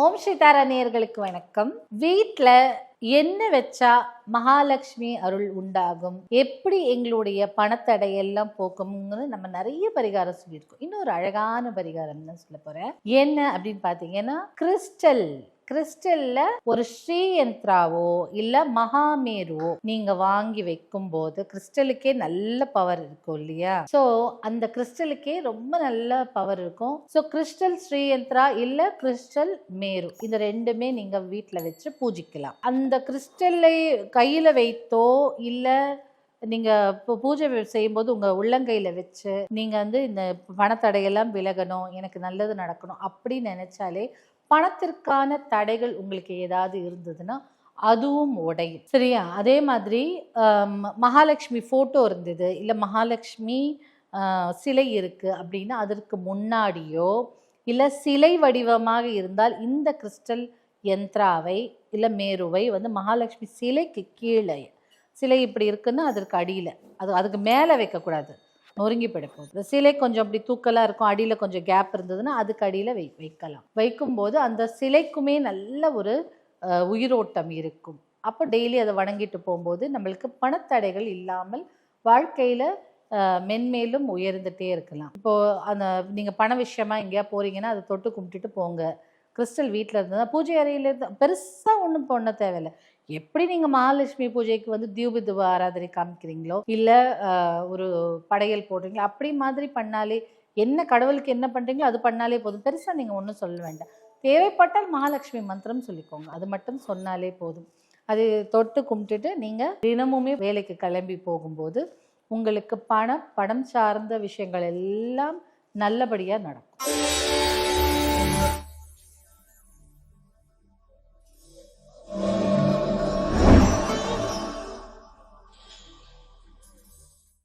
ஓம் ஸ்ரீதாரா நேயர்களுக்கு வணக்கம். வீட்டில் என்ன வச்சா மகாலட்சுமி அருள் உண்டாகும்? எப்படி எங்களுடைய பணத்தடை எல்லாம் போக்கும்னு நம்ம நிறைய பரிகாரம் சொல்லியிருக்கோம். இன்னொரு அழகான பரிகாரம் தான் சொல்ல போகிறேன் என்ன அப்படின்னு பார்த்தீங்கன்னா கிறிஸ்டல். கிறிஸ்டல்ல ஒரு ஸ்ரீயந்திராவோ இல்ல மகாமேருவோ நீங்க வாங்கி வைக்கும் போது கிறிஸ்டலுக்கே நல்ல பவர் இருக்கும் இல்லையா? சோ அந்த கிறிஸ்டலுக்கே ரொம்ப நல்ல பவர் இருக்கும். சோ கிறிஸ்டல் ஸ்ரீயந்திரா இல்ல கிறிஸ்டல் மேரு இந்த ரெண்டுமே நீங்க வீட்டுல வச்சு பூஜிக்கலாம். அந்த கிறிஸ்டலை கையில வைத்தோ இல்ல நீங்க பூஜை செய்யும்போது உங்க உள்ளங்கையில வச்சு நீங்க வந்து இந்த பணத்தடையெல்லாம் விலகணும் எனக்கு நல்லது நடக்கணும் அப்படின்னு நினைச்சாலே பணத்திற்கான தடைகள் உங்களுக்கு ஏதாவது இருந்ததுன்னா அதுவும் உடையும். சரியா? அதே மாதிரி மகாலட்சுமி ஃபோட்டோ இருந்தது. இல்லை மகாலட்சுமி சிலை இருக்குது அப்படின்னா அதற்கு முன்னாடியோ இல்லை சிலை வடிவமாக இருந்தால் இந்த கிறிஸ்டல் யந்திராவை இல்லை மேருவை வந்து மகாலட்சுமி சிலைக்கு கீழே சிலை இப்படி இருக்குன்னா அதற்கு அடியில் அது அதுக்கு மேலே வைக்கக்கூடாது. நொறுங்கி படைப்போம் இந்த சிலை கொஞ்சம் அப்படி தூக்கலாக இருக்கும் அடியில் கொஞ்சம் கேப் இருந்ததுன்னா அதுக்கு அடியில் வை வைக்கலாம். வைக்கும்போது அந்த சிலைக்குமே நல்ல ஒரு உயிரோட்டம் இருக்கும். அப்போ டெய்லி அதை வணங்கிட்டு போகும்போது நம்மளுக்கு பணத்தடைகள் இல்லாமல் வாழ்க்கையில் மென்மேலும் உயர்ந்துகிட்டே இருக்கலாம். இப்போது அந்த நீங்கள் பண விஷயமா எங்கேயா போகிறீங்கன்னா அதை தொட்டு கும்பிட்டுட்டு போங்க. கிறிஸ்டல் வீட்டில் இருந்ததுன்னா பூஜை அறையில் இருந்து பெருசாக ஒன்றும் பண்ண தேவையில்லை. எப்படி நீங்கள் மகாலட்சுமி பூஜைக்கு வந்து தீப ஆராதனை காமிக்கிறீங்களோ இல்லை ஒரு படையல் போடுறீங்களோ அப்படி மாதிரி பண்ணாலே என்ன கடவுளுக்கு என்ன பண்ணுறீங்களோ அது பண்ணாலே போதும். பெருசாக நீங்கள் ஒன்றும் சொல்ல வேண்டாம். தேவைப்பட்டால் மகாலட்சுமி மந்திரம் சொல்லிக்கோங்க. அது மட்டும் சொன்னாலே போதும். அது தொட்டு கும்பிட்டுட்டு நீங்கள் தினமுமே வேலைக்கு கிளம்பி போகும்போது உங்களுக்கு பணம் பணம் சார்ந்த விஷயங்கள் எல்லாம் நல்லபடியாக நடக்கும்.